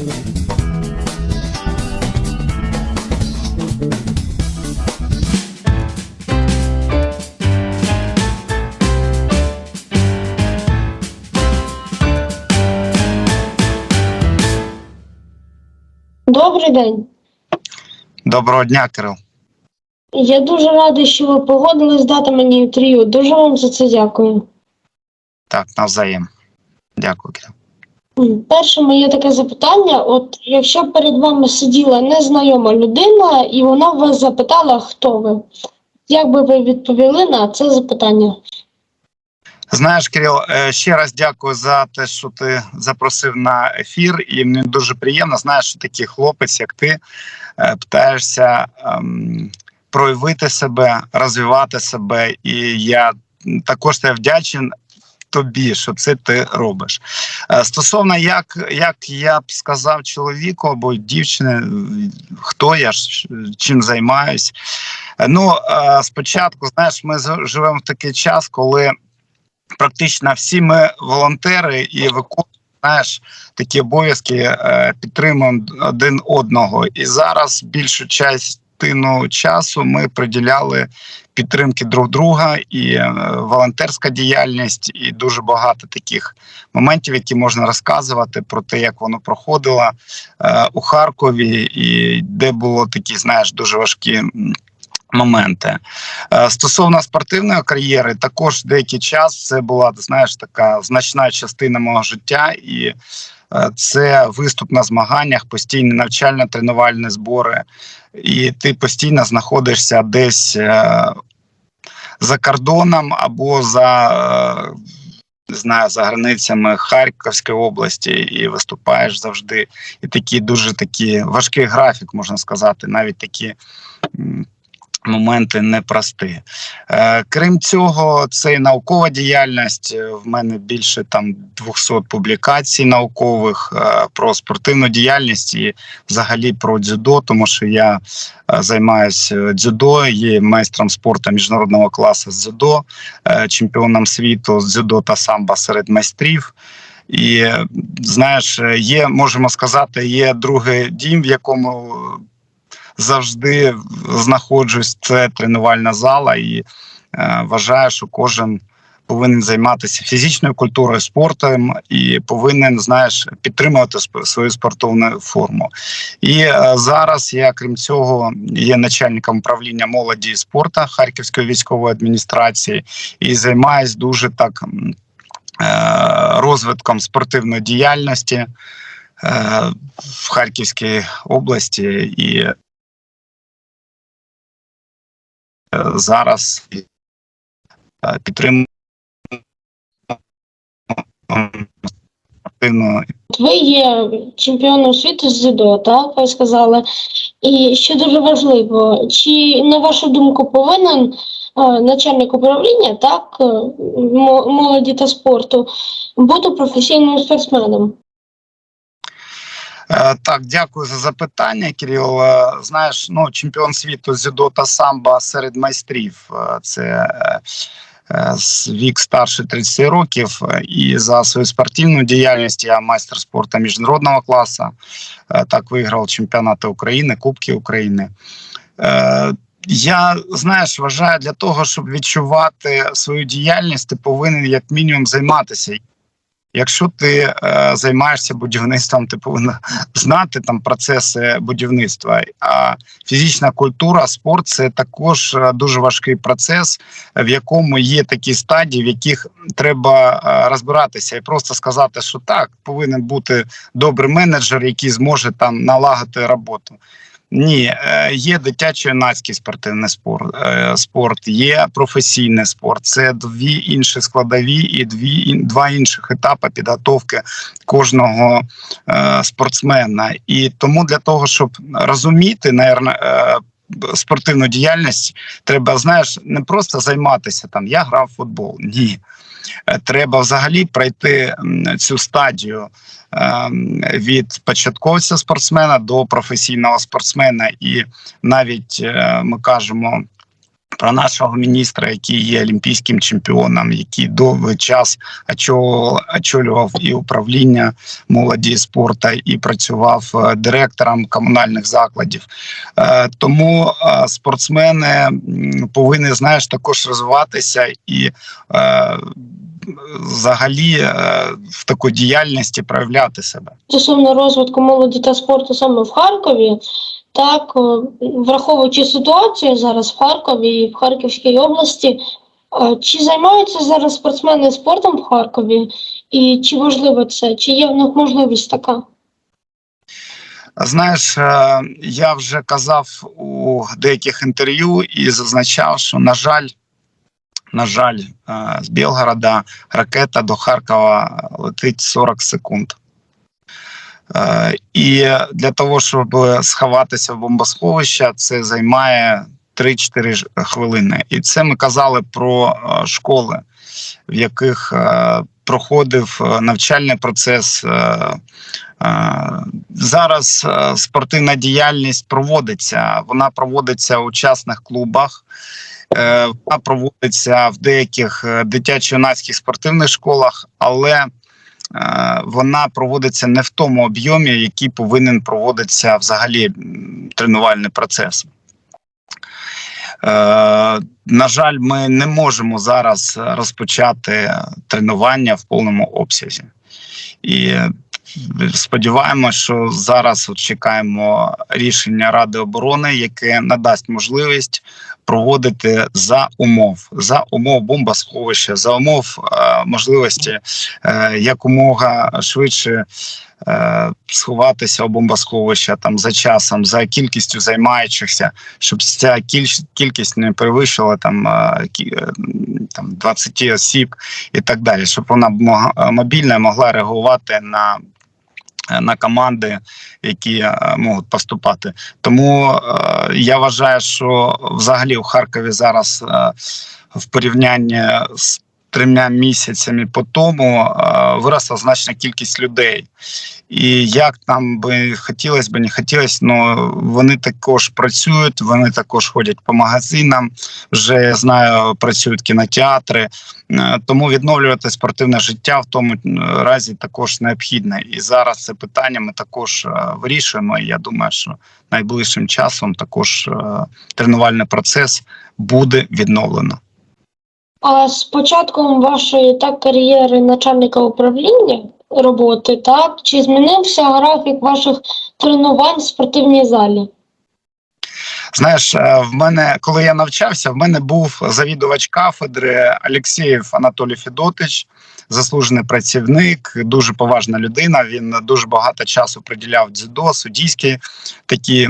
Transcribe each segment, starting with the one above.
Добрий день. Доброго дня, Кирил. Я дуже радий, що ви погодились дати мені інтерв'ю. Дуже вам за це дякую. Так, навзаєм. Дякую, Кирил. Перше моє таке запитання: от якщо перед вами сиділа незнайома людина, і вона вас запитала, хто ви, як би ви відповіли на це запитання? Знаєш, Кирил, е, ще раз дякую за те, що ти запросив на ефір, і мені дуже приємно. Знаєш, що такий хлопець, як ти, е, питаєшся ем, проявити себе, розвивати себе. І я також тебе вдячен тобі, що це ти робиш. Е, Стосовно як, як я б сказав чоловіку або дівчині, хто я чим займаюсь. Е, Ну, е, спочатку, знаєш, ми живемо в такий час, коли практично всі ми волонтери і виконуємо знаєш, такі обов'язки, підтримуємо один одного. І зараз більшу частину часу ми приділяли підтримки друг друга і е, волонтерська діяльність, і дуже багато таких моментів, які можна розказувати про те, як воно проходило е, у Харкові, і де було такі, знаєш, дуже важкі. Моменти Е, стосовно спортивної кар'єри, також деякий час це була знаєш така значна частина мого життя, і це виступ на змаганнях, постійні навчально-тренувальні збори, і ти постійно знаходишся десь е, за кордоном або за е, не знаю, за границями Харківської області і виступаєш завжди. І такий дуже такий важкий графік, можна сказати, навіть такі. Моменти непрості. Е, крім цього, це і наукова діяльність. Е, В мене більше там 200 публікацій наукових е, про спортивну діяльність і взагалі про дзюдо, тому що я е, займаюся дзюдо, є майстром спорту міжнародного класу з дзюдо, е, чемпіоном світу з дзюдо та самбо серед майстрів. І е, знаєш, є, можемо сказати, є другий дім, в якому завжди знаходжусь. Це тренувальна зала, і е, вважаю, що кожен повинен займатися фізичною культурою, спортом і повинен, знаєш, підтримувати свою спортивну форму. І е, зараз я, крім цього, є начальником управління молоді і спорту Харківської військової адміністрації і займаюсь дуже так. е, Розвитком спортивної діяльності е, в Харківській області і зараз е, підтримуємо ви є чемпіоном світу з дзюдо, так ви сказали. І що дуже важливо, чи на вашу думку повинен е, начальник управління, так е, молоді та спорту, бути професійним спортсменом? Е, Так, дякую за запитання, Кирил. Е, Знаєш, ну чемпіон світу з дзюдо та самбо серед майстрів. е, Це вік старше 30 років. І за свою спортивну діяльність я майстер спорту міжнародного класу. Так виграв чемпіонати України, Кубки України. Я знаєш, вважаю для того, щоб відчувати свою діяльність, ти повинен як мінімум займатися. Якщо ти е, займаєшся будівництвом, ти повинен знати там процеси будівництва. А фізична культура, спорт це також е, дуже важкий процес, в якому є такі стадії, в яких треба е, розбиратися і просто сказати, що так повинен бути добрий менеджер, який зможе там налагодити роботу. Ні, е, є дитячо-юнацький спортивний спорт, е, спорт, є професійний спорт. Це дві інші складові і дві два інших етапи підготовки кожного е, спортсмена. І тому для того, щоб розуміти, наверно, е, спортивну діяльність, треба знаєш, не просто займатися там. Я грав в футбол. Ні. Е, Треба взагалі пройти цю стадію ем, від початковця спортсмена до професійного спортсмена, і навіть е, ми кажемо. Про нашого міністра, який є олімпійським чемпіоном, який довгий час очолював, і управління молоді і спорту, і працював е, директором комунальних закладів. Е, Тому е, спортсмени повинні знаєш також розвиватися і взагалі в такій діяльності проявляти себе. Стосовно розвитку молоді та спорту саме в Харкові, так, е, враховуючи ситуацію зараз в Харкові і в Харківській області, е, чи займаються зараз спортсмени спортом в Харкові? І чи важливо це? Чи є в них можливість така? Знаєш, е, я вже казав у деяких інтерв'ю і зазначав, що на жаль, на жаль, з Білгорода ракета до Харкова летить 40 секунд. Е, І для того, щоб сховатися в бомбосховище, це займає 3-4 хвилини. І це ми казали про е, школи, в яких е, проходив навчальний процес. Зараз спортивна діяльність проводиться. Вона проводиться у частних клубах, вона проводиться в деяких дитячо-юнацьких спортивних школах, але вона проводиться не в тому об'ємі, який повинен проводитися взагалі тренувальний процес. Е, на жаль, ми не можемо зараз розпочати тренування в повному обсязі. І сподіваємося, що зараз от чекаємо рішення Ради оборони, яке надасть можливість проводити за умов, за умов бомбосховища, за умов е, можливості е, якомога швидше е, сховатися у бомбосховища там за часом, за кількістю займаючихся, щоб ця кіль- кількість не перевищила там, там 20 осіб і так далі, щоб вона мобільна могла реагувати на. На команди, які е, можуть поступати, тому е, я вважаю, що взагалі у Харкові зараз е, в порівнянні з трьома місяцями по тому е, виросла значна кількість людей. І як нам би хотілося б, не хотілося, але вони також працюють, вони також ходять по магазинам. Вже я знаю, працюють кінотеатри. Е, Тому відновлювати спортивне життя в тому е, разі також необхідно. І зараз це питання ми також вирішуємо. І я думаю, що найближчим часом також тренувальний процес буде відновлено. А з початком вашої так кар'єри начальника управління роботи, так чи змінився графік ваших тренувань в спортивній залі? Знаєш, е, в мене, коли я навчався, в мене був завідувач кафедри Алексєєв Анатолій Федотич, заслужений працівник, дуже поважна людина. Він дуже багато часу приділяв дзюдо, суддійські такі.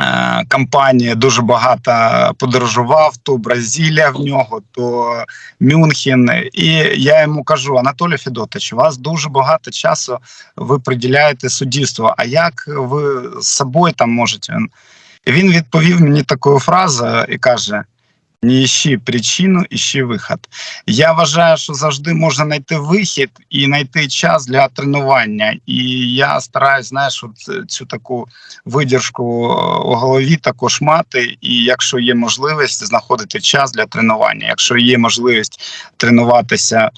Е, Кампанії дуже багато подорожував то Бразилія в нього, то Мюнхен. І я йому кажу: Анатолій Федотович, у вас дуже багато часу ви приділяєте суддівству. А як ви з собою там можете? Він відповів мені такою фразою і каже: не іщи причину, іщи вихід. Я вважаю, що завжди можна знайти вихід і знайти час для тренування. І я стараюсь, знаєш, от цю таку видержку у голові також мати. І якщо є можливість, знаходити час для тренування. Якщо є можливість тренуватися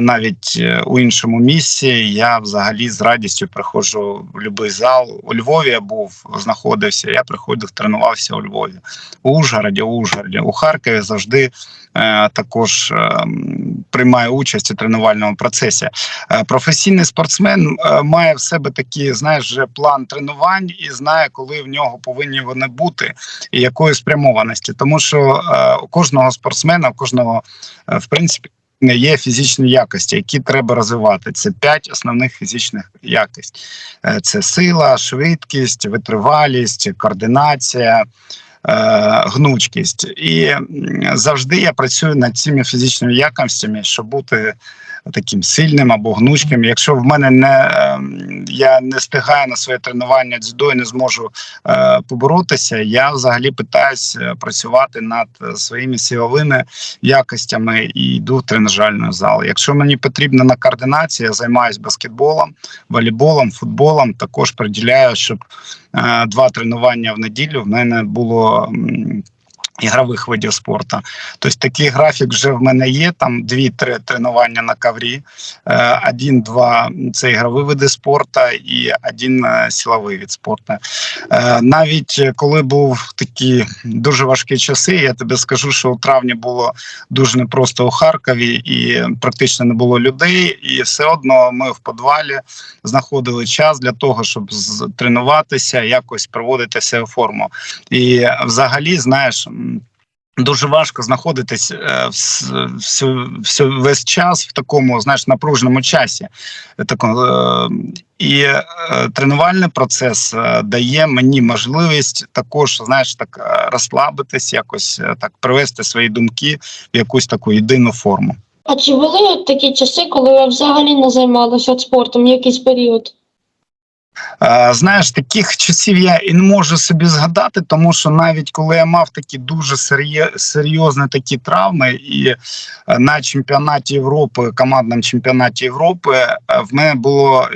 навіть е, у іншому місці, я взагалі з радістю приходжу в будь-який зал. У Львові я був, знаходився. Я приходив, тренувався у Львові, у Ужгороді, у Ужгороді, у Харкові завжди е, також е, м, приймає участь у тренувальному процесі. Е, професійний спортсмен е, має в себе такий, знаєш, план тренувань і знає, коли в нього повинні вони бути і якої спрямованості. Тому що е, у кожного спортсмена, у кожного е, в принципі. Є фізичні якості, які треба розвивати. Це п'ять основних фізичних якостей: Е, це сила, швидкість, витривалість, координація, е, гнучкість. І завжди я працюю над цими фізичними якостями, щоб бути таким сильним або гнучким. Якщо в мене не ем, я не встигаю на своє тренування дзюдо і не зможу е, поборотися, я взагалі питаюсь е, працювати над е, своїми силовими якостями і йду в тренажерний зал. Якщо мені потрібно на координації, я займаюся баскетболом, волейболом, футболом. Також приділяю, щоб два тренування в неділю в мене було. Ігрових видів спорту. Тобто такий графік вже в мене є. Там дві-три тренування на коврі, е, один-два це ігрові види спорту і один е, силовий від спорту. Е, Навіть коли був такі дуже важкі часи, я тобі скажу, що у травні було дуже непросто у Харкові, і практично не було людей. І все одно ми в підвалі знаходили час для того, щоб тренуватися, якось приводити все у форму. І взагалі, знаєш. Дуже важко знаходитись е, всю, всю весь час в такому, знаєш, напруженому часі. Такому, е, і е, тренувальний процес дає мені можливість також, знаєш, так розслабитись, якось так привести свої думки в якусь таку єдину форму. А чи були такі часи, коли ви взагалі не займалися спортом, якийсь період? Е, Знаєш, таких часів я і не можу собі згадати, тому що навіть коли я мав такі дуже серйозні такі травми, і е, на чемпіонаті Європи, командному чемпіонаті Європи, е, в мене було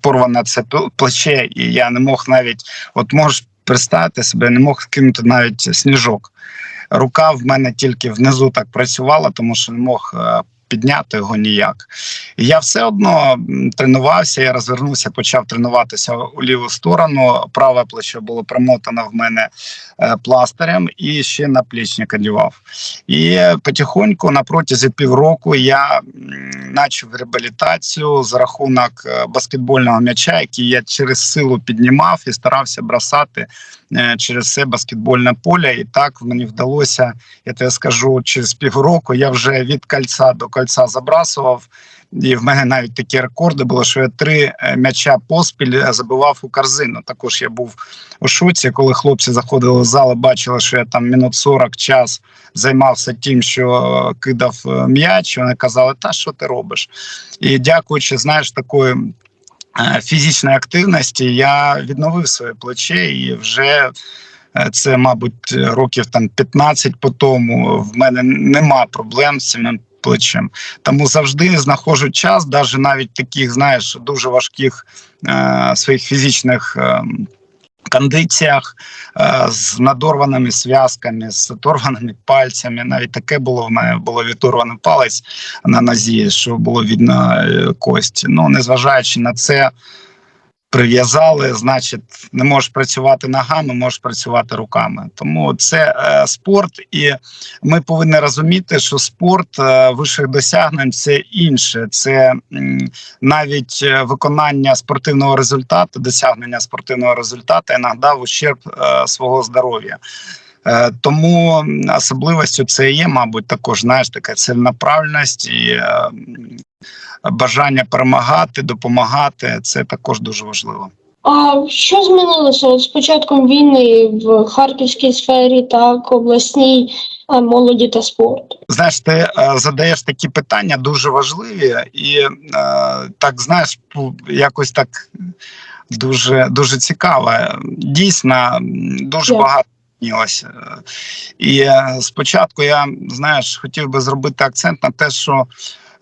порване це плече, і я не мог навіть, от можеш представити себе, не мог кинути навіть сніжок. Рука в мене тільки внизу так працювала, тому що не мог підняти його ніяк. І я все одно тренувався, я розвернувся, почав тренуватися у ліву сторону. Праве плече було примотано в мене е, пластирем і ще наплічник одягав. І е, потихоньку на протязі півроку я почав реабілітацію за рахунок е, баскетбольного м'яча, який я через силу піднімав і старався бросати е, через це баскетбольне поле. І так мені вдалося, я тебе скажу, через півроку я вже від кольця до кольця забрасував. І в мене навіть такі рекорди було, що я три е, м'яча поспіль е, забивав у корзину. Також я був у шоці, коли хлопці заходили в зал бачили, що я там мінут 40 час займався тим, що е, кидав м'яч. Вони казали, та що ти робиш? І дякуючи, знаєш, такої фізичної активності, я відновив своє плече і вже. Це, мабуть, років там 15 по тому. В мене нема проблем з цим плечем. Тому завжди знаходжу час, навіть навіть таких, знаєш, дуже важких е, своїх фізичних. Е, Кондиціях е, з надорваними зв'язками, з оторваними пальцями. Навіть таке було в мене було відорваний палець на нозі, що було видно е, кость. Ну, незважаючи на це, прив'язали, значить, не можеш працювати ногами, можеш працювати руками. Тому це е, спорт, і ми повинні розуміти, що спорт е, вищих досягнень це інше. Це м, навіть е, виконання спортивного результату, досягнення спортивного результату іноді в ущерб е, свого здоров'я. Е, Тому м, особливістю це є, мабуть, також знаєш, така цільноправленість і е, бажання перемагати, допомагати. Це також дуже важливо. А що змінилося от з початком війни в харківській сфері, так, обласній е, молоді та спорту? Знаєш, ти задаєш такі питання дуже важливі, і так знаєш, якось так дуже дуже цікаво. Дійсно, дуже Як? багато Е, І е, спочатку я знаєш, хотів би зробити акцент на те, що.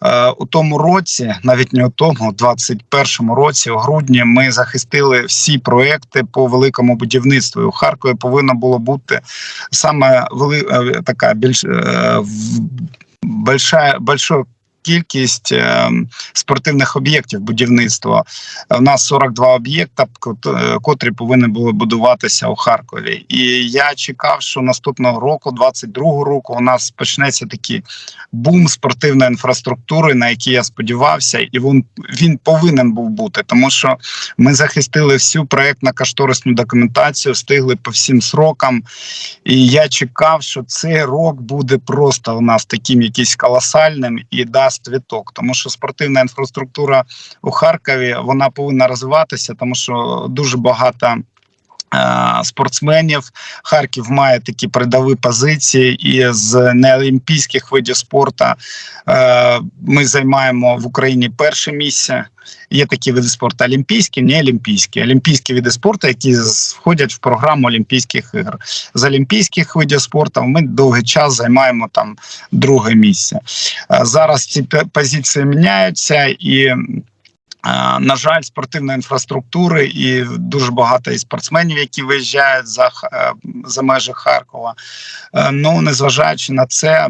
е, У тому році, навіть не у тому, у 21-му році, у грудні, ми захистили всі проекти по великому будівництву. І У Харкові повинно було бути саме вели, е, така більш е, большая кількість е, спортивних об'єктів будівництва. У нас 42 об'єкта, е, котрі повинні були будуватися у Харкові. І я чекав, що наступного року, 22-го року, у нас почнеться такий бум спортивної інфраструктури, на який я сподівався, і він, він повинен був бути, тому що ми захистили всю проектно-кошторисну документацію, встигли по всім срокам. І я чекав, що цей рок буде просто у нас таким якийсь колосальним і дасть віток, тому що спортивна інфраструктура у Харкові вона повинна розвиватися, тому що дуже багато. Е, Спортсменів Харків має такі передові позиції, і з неолімпійських видів спорту е, ми займаємо в Україні перше місце. Є такі види спорту олімпійські, не олімпійські. Олімпійські види спорту, які входять в програму Олімпійських ігор. З олімпійських видів спорту ми довгий час займаємо там друге місце. Е, Зараз ці позиції міняються і. Е, На жаль, спортивної інфраструктури і дуже багато і спортсменів, які виїжджають за, е, за межі Харкова. Е, Ну, незважаючи на це,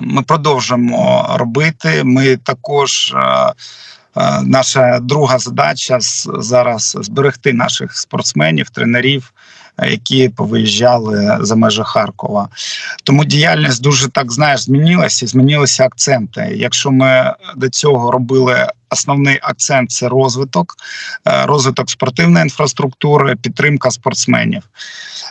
ми продовжуємо робити. Ми також. Наша друга задача зараз зберегти наших спортсменів, тренерів, які повиїжджали за межі Харкова. Тому діяльність дуже так знаєш змінилася, змінилися акценти. Якщо ми до цього робили основний акцент це розвиток, е, розвиток спортивної інфраструктури, підтримка спортсменів.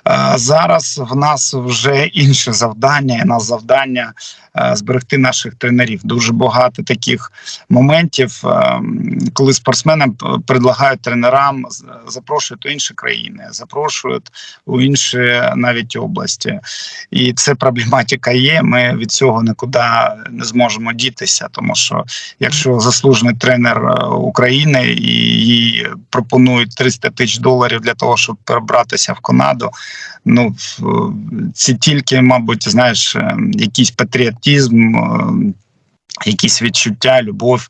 Е, Зараз в нас вже інше завдання. і нас завдання е, зберегти наших тренерів. Дуже багато таких моментів, коли спортсменам предлагають тренерам, запрошують у інші країни, запрошують у інші навіть області. І це проблематика є. Ми від цього нікуди не зможемо дітися, тому що якщо заслужений тренер е, України і їй пропонують 300 тисяч доларів для того, щоб перебратися в Канаду, ну це тільки, мабуть, знаєш, е, якийсь патріотизм. е, Якісь відчуття, любов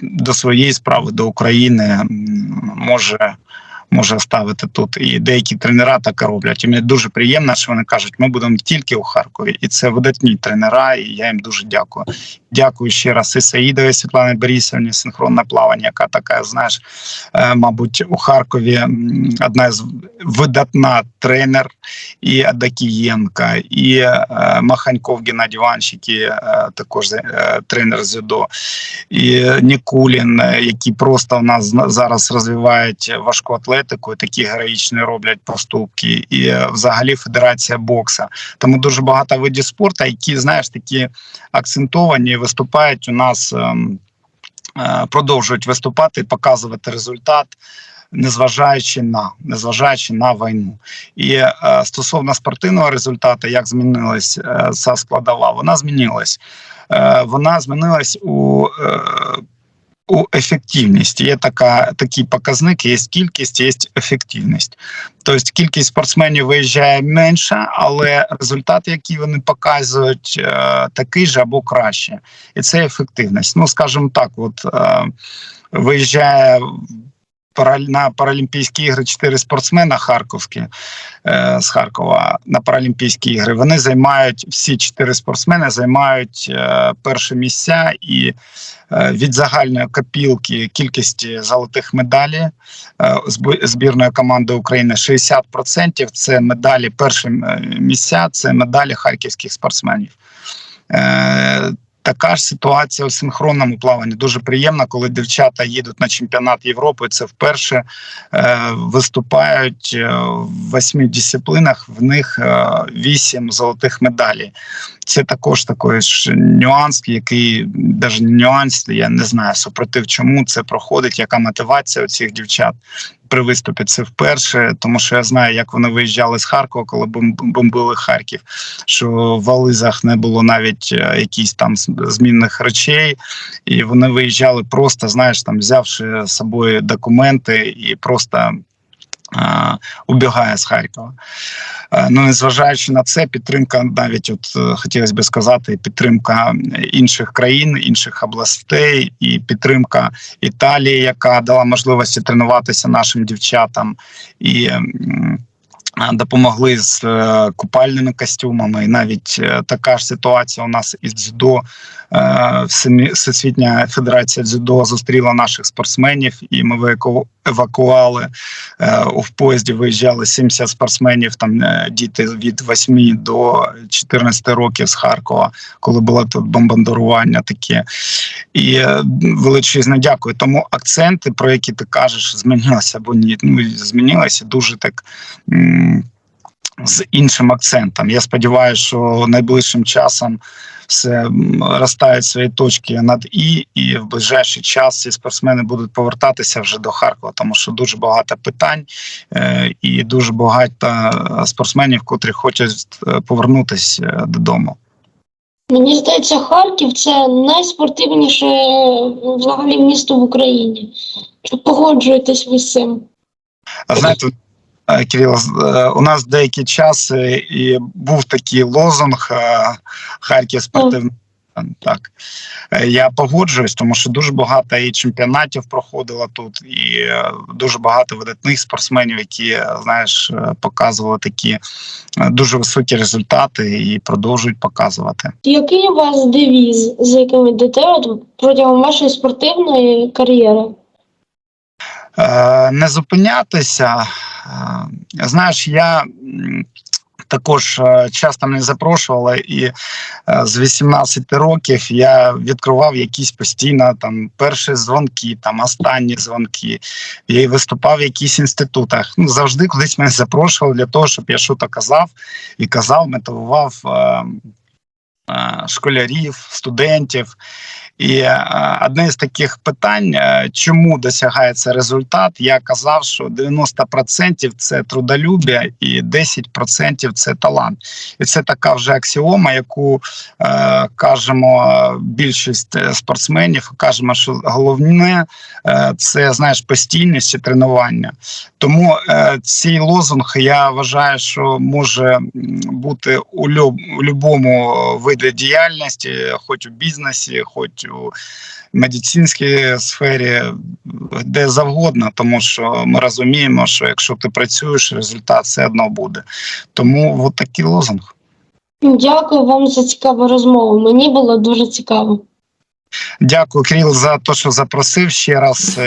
до своєї справи, до України може, може ставити тут. І деякі тренера так роблять. І мені дуже приємно, що вони кажуть, ми будемо тільки у Харкові, і це видатні тренера, і я їм дуже дякую. Дякую ще раз і Саїдові Світлані Борисовні, синхронне плавання, яка така, знаєш, е, мабуть, у Харкові одна з видатна тренер, і Адакієнка, і е, Маханьков Геннадій Іванович, який е, також тренер дзюдо, і Нікулін, які просто у нас зараз розвивають важку атлетику, і такі героїчні роблять поступки, і е, взагалі Федерація бокса. Тому дуже багато видів спорту, які знаєш такі акцентовані, виступають у нас. ем, е, Продовжують виступати показувати результат, незважаючи на незважаючи на війну. І е, стосовно спортивного результату, як змінилась е, ця складова, вона змінилась. Е, вона змінилась у. Е, у ефективність. є така такий показник, є кількість, є ефективність. Тобто кількість спортсменів виїжджає менше, але результат, який вони показують, е, такий же або краще. І це ефективність. Ну, скажімо так, от е, виїжджає на Паралімпійські ігри чотири спортсмена харківські е, з Харкова на Паралімпійські ігри. Вони займають всі чотири спортсмени займають е, перші місця і е, від загальної копілки кількості золотих медалей збірної команди України 60% це медалі перші е, місця, це медалі харківських спортсменів. Така ж ситуація у синхронному плаванні. Дуже приємно, коли дівчата їдуть на чемпіонат Європи. Це вперше е, виступають е, в восьми дисциплінах. В них е, вісім золотих медалей. Це також такий ж нюанс, який навіть нюанс, я не знаю супротив, чому це проходить, яка мотивація у цих дівчат при виступі. Це вперше, тому що я знаю, як вони виїжджали з Харкова, коли бом- бомбили Харків. Що в вализах не було навіть е, якісь там змінних речей, і вони виїжджали просто, знаєш, там взявши з собою документи і просто. Е, Убігає з Харкова. Е, Ну, незважаючи на це, підтримка, навіть от е, хотілося би сказати, підтримка інших країн, інших областей, і підтримка Італії, яка дала можливості тренуватися нашим дівчатам, і допомогли з купальними костюмами. І навіть така ж ситуація у нас із дзюдо. Всесвітня федерація дзюдо зустріла наших спортсменів, і ми еваку- евакували е, в поїзді. Виїжджали 70 спортсменів. Там е, діти від 8 до 14 років з Харкова, коли було тут бомбардування таке. І е, величезне дякую. Тому акценти, про які ти кажеш, змінилися або ні. Ну змінилися дуже так. З іншим акцентом. Я сподіваюся, що найближчим часом все розтають свої точки над і, і в ближайший час ці спортсмени будуть повертатися вже до Харкова, тому що дуже багато питань е, і дуже багато спортсменів, котрі хочуть е, повернутися е, додому. Мені здається, Харків це найспортивніше взагалі місто в Україні. Чи погоджуєтесь ви з цим? Знаєте, Кирило, з- е, у нас деякий час е, і був такий лозунг е, Харків спортивний Так, Е, я погоджуюсь, тому що дуже багато і чемпіонатів проходило тут, і е, дуже багато видатних спортсменів, які е, знаєш, е, показували такі е, дуже високі результати і продовжують показувати. Який у вас девіз, з яким йдете протягом вашої спортивної кар'єри? Е, не зупинятися. Е, Знаєш, я також е, часто мене запрошували, і з 18 років я відкривав якісь постійно там перші дзвонки, там останні дзвонки. Я виступав в якихось інститутах. Ну завжди кудись мене запрошували для того, щоб я щось казав і казав, мотивував. е, е, Школярів, студентів, і е, одне з таких питань, е, чому досягається результат, я казав, що 90% це трудолюбя і 10% це талант. І це така вже аксіома, яку е, кажемо більшість е, спортсменів. Кажемо, що головне це знаєш постійність і тренування. Тому е, цей лозунг я вважаю, що може бути у будь-якому виді діяльності, хоч у бізнесі, хоч у медицинській сфері, де завгодно, тому що ми розуміємо, що якщо ти працюєш, результат все одно буде. Тому от такий лозунг. Дякую вам за цікаву розмову. Мені було дуже цікаво. Дякую, Кріл, за те, що запросив ще раз.